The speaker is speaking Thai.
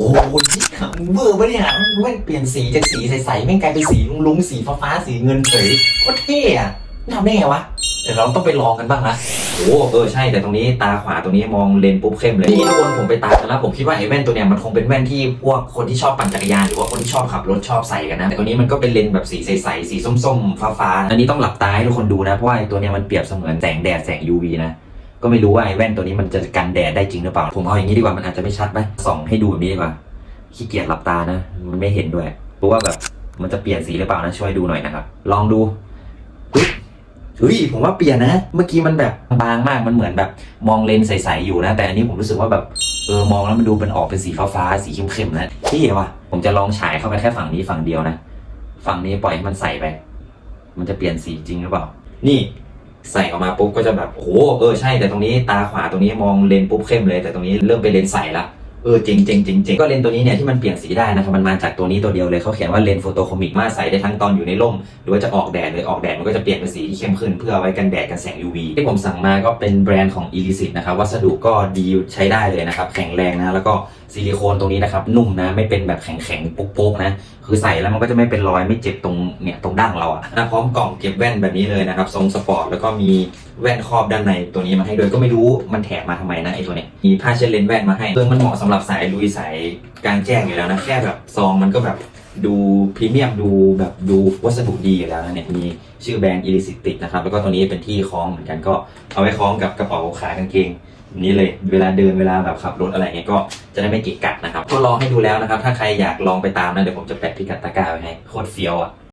โอ้โหเวอร์ปะเนี่ยแม่งเปลี่ยนสีจากสีใสๆแม่งกลายเป็นสีลุ้งๆสีฟ้าๆสีเงินเฉยโคตรเท่อะทำได้ไงวะเดี๋ยวเราต้องไปลองกันบ้างนะโอ้เออใช่แต่ตรงนี้ตาขวาตรงนี้มองเลนปุ๊บเข้มเลยนี่ทุกคนผมไปตามกันแล้วผมคิดว่าไอ้แว่นตัวเนี้ยมันคงเป็นแว่นที่พวกคนที่ชอบปั่นจักรยานหรือว่าคนที่ชอบขับรถชอบใส่กันนะแต่ตัวนี้มันก็เป็นเลนแบบสีใสๆสีส้มๆฟ้าๆอันนี้ต้องหลับตาให้ทุกคนดูนะเพราะว่าไอ้ตัวเนี้ยมันเปรียบเสมือนแสงแดดแสง UV นะ ก็ไม่รู้ว่าไอ้แว่นตัวนี้มันจะกันแดดได้จริงหรือเปล่า ผมเอาอย่างนี้ดีกว่ามันอาจจะไม่ชัดไหมส่องให้ดูแบบนี้ดีกว่าขี้เกียจหลับตานะ มันไม่เห็นด้วยราะว่าแบบมันจะเปลี่ยนสีหรือเปล่านะช่วยดูหน่อยนะครับ ลองดูเฮ้ยผมว่าเปลี่ยนนะ เมื่อกี้มันแบบบางมากมันเหมือนแบบมองเลนส์ใสๆอยู่นะ แต่อันนี้ผมรู้สึกว่าแบบเออมองแล้วมันดูเป็นออกเป็นสีฟ้าๆสีเข้มๆนะที่วะผมจะลองฉายเข้าไปแค่ฝั่งนี้ฝั่งเดียวนะ ฝั่งนี้ปล่อยให้มันใสไป มันจะเปลี่ยนสีจริงหรือเปล่า นี่ ใส่ออกมาปุ๊บก็จะแบบโอ้โหเออใช่แต่ตรงนี้ตาขวาตรงนี้มองเลนปุ๊บเข้มเลย แต่ตรงนี้เริ่มเป็นเลนใสละ เออจริงจริงจริงจริงก็เลนตัวนี้เนี่ยที่มันเปลี่ยนสีได้นะครับมันมาจากตัวนี้ตัวเดียวเลยเขาเขียนว่าเลนโฟโตโคมิกมาใส่ได้ทั้งตอนอยู่ในร่ม หรือว่าจะออกแดดเลยออกแดดมันก็จะเปลี่ยนเป็นสีที่เข้มขึ้นเพื่อไว้กันแดดกันแสง UV ที่ผมสั่งมาก็เป็นแบรนด์ของ e l i s i t นะครับวัสดุก็ดีใช้ได้เลยนะครับแข็งแรงนะแล้วก็ซิลิโคนตรงนี้นะครับนุ่มนะไม่เป็นแบบแข็งแข็งๆโป๊กๆนะคือใส่แล้วมันก็จะไม่เป็นรอยไม่เจ็บตรงเนี่ยตรงดั้งเราอะนะพร้อมกล่องเก็บแว่นแบบนี้เลยนะครับทรงสปอร์ตแล้วก็มี แว่นครอบด้านในตัวนี้มาให้โดยก็ไม่รู้มันแถมมาทำไมนะไอ้ตัวเนี้ยมีผ้าเช็ดเลนส์แว่นมาให้ซึ่งมันเหมาะสำหรับสายลุยสายกลางแจ้งอยู่แล้วนะแค่แบบซองมันก็แบบดูพรีเมียมดูแบบดูวัสดุดีอยู่แล้วนะเนี่ยมีชื่อแบรนด์ Illicit ติดนะครับแล้วก็ตัวนี้เป็นที่คล้องเหมือนกันก็เอาไว้คล้องกับกระเป๋าขากางเกงนี้เลยเวลาเดินเวลาแบบขับรถอะไรเงี้ยก็จะได้ไม่เกะกะนะครับ ก็ลองให้ดูแล้วนะครับ ถ้าใครอยากลองไปตามนะเดี๋ยวผมจะแปะพิกัดตะกร้าไว้ให้โคตรเฟี้ยวอะ